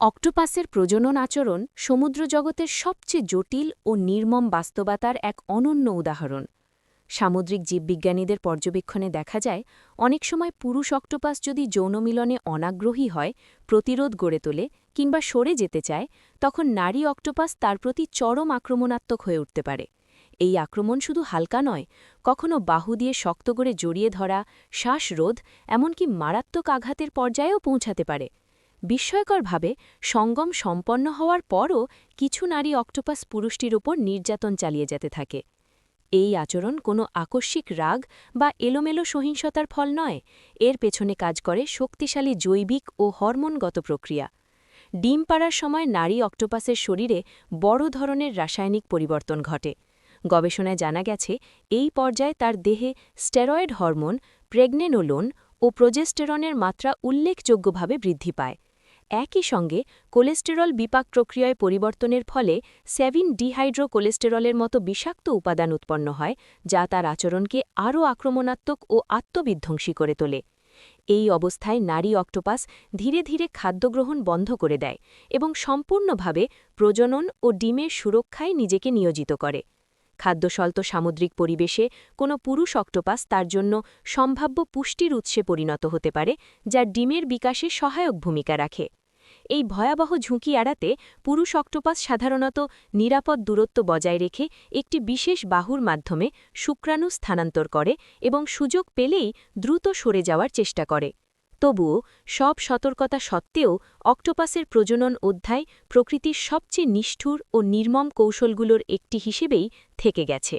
অক্টোপাসের প্রজনন আচরণ সমুদ্র জগতের সবচেয়ে জটিল ও নির্মম বাস্তবতার এক অনন্য উদাহরণ। সামুদ্রিক জীববিজ্ঞানীদের পর্যবেক্ষণে দেখা যায়, অনেক সময় পুরুষ অক্টোপাস যদি যৌনমিলনে অনাগ্রহী হয়, প্রতিরোধ গড়ে তোলে কিংবা সরে যেতে চায়, তখন নারী অক্টোপাস তার প্রতি চরম আক্রমণাত্মক হয়ে উঠতে পারে। এই আক্রমণ শুধু হালকা নয়, কখনো বাহু দিয়ে শক্ত করে জড়িয়ে ধরা, শ্বাসরোধ, এমনকি মারাত্মক আঘাতের পর্যায়েও পৌঁছাতে পারে। বিস্ময়করভাবে সঙ্গম সম্পন্ন হওয়ার পরও কিছু নারী অক্টোপাস পুরুষটির ওপর নির্যাতন চালিয়ে যেতে থাকে। এই আচরণ কোনো আকস্মিক রাগ বা এলোমেলো সহিংসতার ফল নয়, এর পেছনে কাজ করে শক্তিশালী জৈবিক ও হরমোনগত প্রক্রিয়া। ডিম পাড়ার সময় নারী অক্টোপাসের শরীরে বড় ধরনের রাসায়নিক পরিবর্তন ঘটে। গবেষণায় জানা গেছে, এই পর্যায়ে তার দেহে স্টেরয়েড হরমোন, প্রেগনেনোলোন ও প্রোজেস্টেরনের মাত্রা উল্লেখযোগ্যভাবে বৃদ্ধি পায়। একই সঙ্গে কোলেস্টেরল বিপাক প্রক্রিয়ায় পরিবর্তনের ফলে সেভিন ডিহাইড্রো কোলেস্টেরলের মতো বিষাক্ত উপাদান উৎপন্ন হয়, যা তার আচরণকে আরও আক্রমণাত্মক ও আত্মবিধ্বংসী করে তোলে। এই অবস্থায় নারী অক্টোপাস ধীরে ধীরে খাদ্যগ্রহণ বন্ধ করে দেয় এবং সম্পূর্ণভাবে প্রজনন ও ডিমের সুরক্ষায় নিজেকে নিয়োজিত করে। খাদ্যসল্ত সামুদ্রিক পরিবেশে কোনো পুরুষ অক্টোপাস তার জন্য সম্ভাব্য পুষ্টির উৎসে পরিণত হতে পারে, যা ডিমের বিকাশে সহায়ক ভূমিকা রাখে। এই ভয়াবহ ঝুঁকি এড়াতে পুরুষ অক্টোপাস সাধারণত নিরাপদ দূরত্ব বজায় রেখে একটি বিশেষ বাহুর মাধ্যমে শুক্রাণু স্থানান্তর করে এবং সুযোগ পেলেই দ্রুত সরে যাওয়ার চেষ্টা করে। তবুও সব সতর্কতা সত্ত্বেও অক্টোপাসের প্রজনন অধ্যায় প্রকৃতির সবচেয়ে নিষ্ঠুর ও নির্মম কৌশলগুলোর একটি হিসেবেই থেকে গেছে।